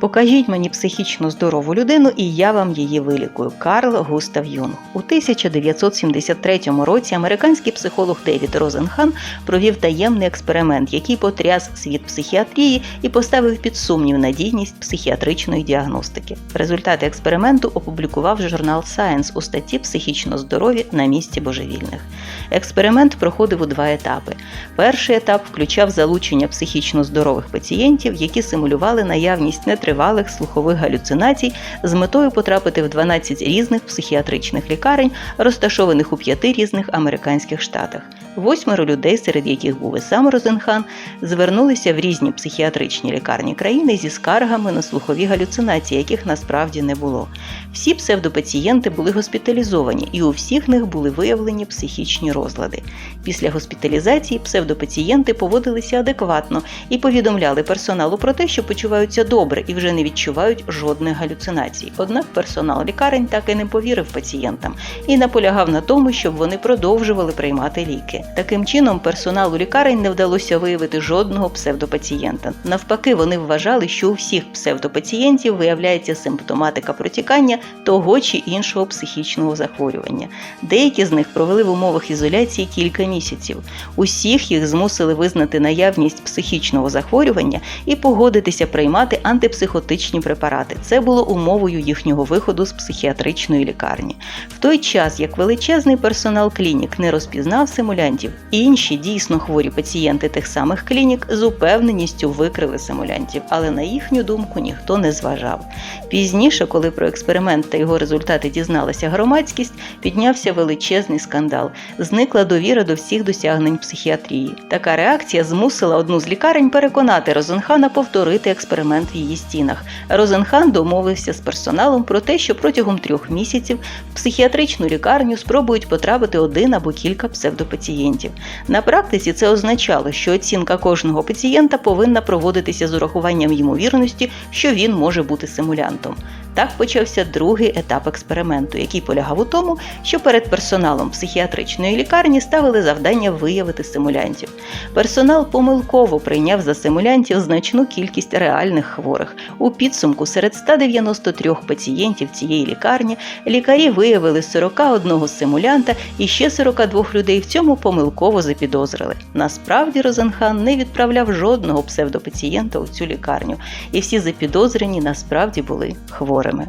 Покажіть мені психічно здорову людину, і я вам її вилікую. Карл Густав Юнг. У 1973 році американський психолог Девід Розенхан провів таємний експеримент, який потряс світ психіатрії і поставив під сумнів надійність психіатричної діагностики. Результати експерименту опублікував журнал Science у статті Психічно здорові на місці божевільних. Експеримент проходив у два етапи. Перший етап включав залучення психічно здорових пацієнтів, які симулювали наявність нетривалих слухових галюцинацій з метою потрапити в 12 різних психіатричних лікарень, розташованих у п'яти різних американських штатах. Восьмеро людей, серед яких був і сам Розенхан, звернулися в різні психіатричні лікарні країни зі скаргами на слухові галюцинації, яких насправді не було. Всі псевдопацієнти були госпіталізовані, і у всіх них були виявлені психічні розлади. Після госпіталізації псевдопацієнти поводилися адекватно і повідомляли персоналу про те, що почуваються добре і вже не відчувають жодних галюцинацій. Однак персонал лікарень так і не повірив пацієнтам і наполягав на тому, щоб вони продовжували приймати ліки. Таким чином, персоналу лікарень не вдалося виявити жодного псевдопацієнта. Навпаки, вони вважали, що у всіх псевдопацієнтів виявляється симптоматика протікання того чи іншого психічного захворювання. Деякі з них провели в умовах ізоляції кілька місяців. Усіх їх змусили визнати наявність психічного захворювання і погодитися приймати антипсихотичні препарати. Це було умовою їхнього виходу з психіатричної лікарні. В той час, як величезний персонал клінік не розпізнав симулянтів, інші дійсно хворі пацієнти тих самих клінік з упевненістю викрили симулянтів, але на їхню думку ніхто не зважав. Пізніше, коли про експеримент та його результати дізналася громадськість, піднявся величезний скандал. Зникла довіра до всіх досягнень психіатрії. Така реакція змусила одну з лікарень переконати Розенхана повторити експеримент в її стінах. Розенхан домовився з персоналом про те, що протягом трьох місяців в психіатричну лікарню спробують потрапити один або кілька псевдопацієнтів. На практиці це означало, що оцінка кожного пацієнта повинна проводитися з урахуванням ймовірності, що він може бути симулянтом. Так почався другий етап експерименту, який полягав у тому, що перед персоналом психіатричної лікарні ставили завдання виявити симулянтів. Персонал помилково прийняв за симулянтів значну кількість реальних хворих. У підсумку серед 193 пацієнтів цієї лікарні лікарі виявили 41 симулянта і ще 42 людей в цьому помилково запідозрили. Насправді Розенхан не відправляв жодного псевдопацієнта у цю лікарню, і всі запідозрені насправді були хворими.